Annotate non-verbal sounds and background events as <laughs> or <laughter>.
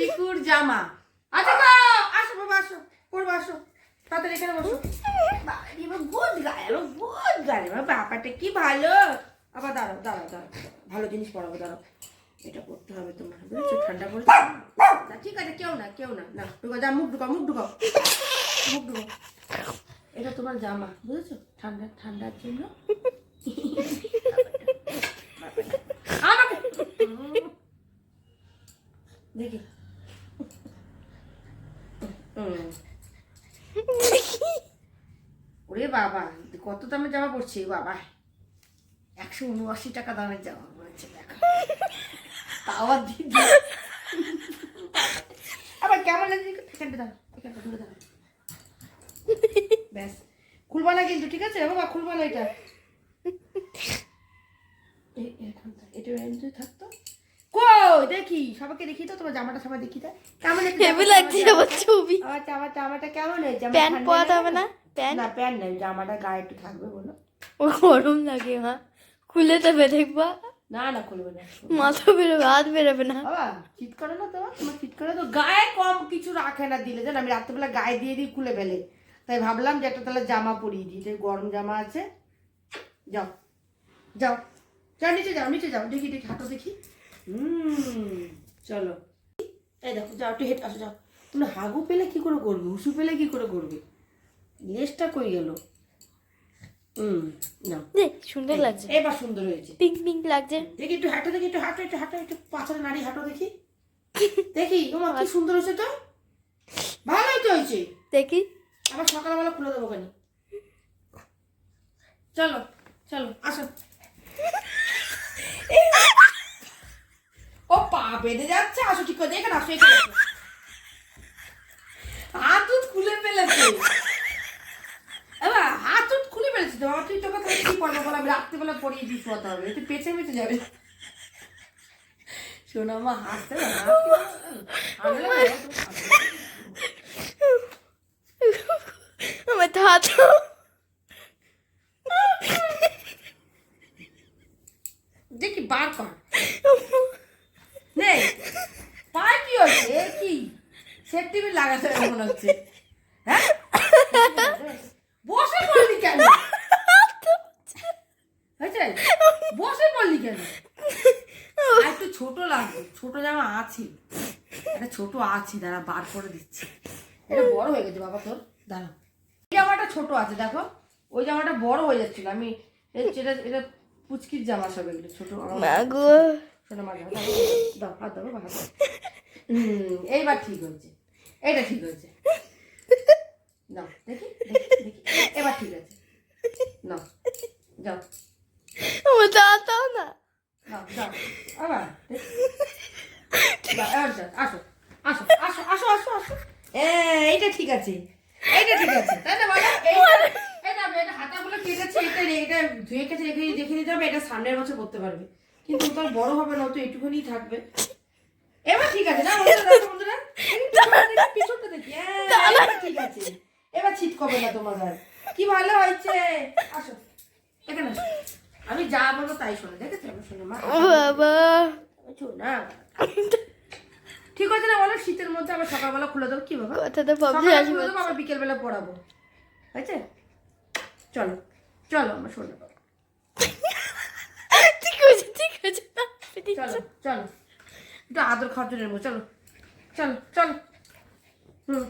চিকুর জামা। আচ্ছা আসো বাবা আসো পড়ব আসো। তাড়াতাড়ি এখানে বসো। ভূত গায়ে ভূত গায়ে। ব্যাপারটা কি ভালো? আবার দাঁড়াও দাঁড়াও দাঁড়াও। ভালো জিনিস পড়াবো দাঁড়াও। এটা করতে হবে তোমার বুঝেছ? ঠান্ডা পড়েছে না ঠিক আছে কেউ না কেউ না না। ঢুকাও যা মুখ ঢুকাও মুখ ঢুকাও। মুখ ঢুকাও। এটা তোমার জামা বুঝেছ? ঠান্ডা ঠান্ডার জন্য। দেখি। ওরে বাবা, কত দামের জামা পড়ছে বাবা। একশো উনআশি টাকা দামের জামা পড়েছে দেখো। তাও আবার দিদি আবার কেমন লাগছে এখানটা দাঁড়া ব্যাস, খুলবা না কিন্তু, ঠিক আছে? বাবা, খুলবা না এটা। এটা কই দেখি সবাইকে দেখি তো তোমার জামাটা সবাই দেখি তো কেমন হেভি লাগছে আমার ছবি। আমার জামা জামাটা কেমন হয়েছে? প্যান্ট পরাতে হবে না? প্যান্ট? না প্যান্ট নেই জামাটা গায়ে একটু থাকবে বলো। ও গরম লাগে মা। খুলে দেখবা? না না খুলবে না মাথা বেরোবে হাত বেরোবে না। বাবা চিট করে না তোমার? তোমার চিট করে তো? গায়ে কম কিছু রাখে না দিলে জানো আমি রাত্রেবেলা গায়ে দিয়ে দিই খুলে ফেলে। তাই ভাবলাম যে একটা তাহলে জামা পরিয়ে দিই যে গরম জামা আছে। যাও যাও। যাও নিচে যাও নিচে যাও দেখি দেখি হাঁটো দেখি। হুম চলো। এই দেখো যাও একটু হেঁটে আসো যাও। তুমি হাগু পেলে কি করে করবে? উসু পেলে কি করে করবে? লেজটা কই গেল? হুম না সুন্দর লাগছে। এবার সুন্দর হয়েছে। পিঙ্ক পিঙ্ক লাগছে। দেখি একটু হাঁটো দেখি একটু হাঁটো একটু হাঁটো একটু পাথরে নাড়ি হাঁটো দেখি। <laughs> দেখি তোমার কি সুন্দর হয়েছে তো। ভালোই তো হয়েছে। দেখি। আবার সকালবেলা খুলে দেবো কেন চলো চলো আসো ও পা বেঁধে যাচ্ছে আসো ঠিক করে এখানে আসো এখানে। হাত খুলে ফেলেছে। এবার হাত খুলে ফেলেছে তো তুই তোকে তাহলে কি পড়ব বলে? রাত্রিবেলা পড়িয়ে পড়তে হবে তুই পেছে পেছে যাবে। শোনো আমার হাসতে। আমার হাত দেখি বার কর নে পায়ে কি? সেট টিভি লাগাতে মনে হচ্ছে। হ্যাঁ? বসে পড়লি কেন? হয়েছে? বসে পড়লি কেন? আর একটু ছোট লাগবে। ছোট জামা আছে। একটা ছোট আছে দাঁড়া বার করে দিচ্ছি। এটা বড় হয়ে গেছে বাবা তোর। দাঁড়া। এই জামাটা ছোট আছে দেখো। ওই জামাটা বড় হয়ে যাচ্ছিল। আমি এটা এটা পুচকির জামা সব এগুলো ছোট। আমার দাও হাত দাও হাত হুম এইবার ঠিক হয়েছে। এইটা ঠিক হয়েছে। নাও দেখি দেখি দেখি। এবার ঠিক আছে নাও যাও। আমার না। যাও। আবার দেখি। আসো আসো আসো আসো আসো আসো। এইটা ঠিক আছে। এইটা ঠিক আছে। তাই না বলো? এটা এটা হাতাগুলো কেটেছে এটা এটা ধুয়ে কেটে রেখে রেখে দিতে হবে এটা সামনের বছর করতে পারবে। কিন্তু তোর বড় হবে না তো এইটুকুনি থাকবে। এবার ঠিক আছে না বন্ধুরা। পিছনটা দেখি, হ্যাঁ, ঠিক আছে। এবার ছিট কবে না তোমার কি ভালো হয়েছে? আসো এখানে আমি যা বলব তাই শোনো দেখেছ? আমার শোনো মা বাবা। না। ঠিক আছে না বলো? শীতের মধ্যে আবার সকালবেলা খুলে দেবো। কি বাবা? ভাবছি সকালে হাসি খুলে দেবো আবার বিকেলবেলা পড়াবো। হয়েছে? চলো চলো আমার শোনো <laughs> ঠিক আছে ঠিক আছে চলো চলো। একটু আদর খাওয়ার জন্য নেব। চলো চলো চলো। হুম।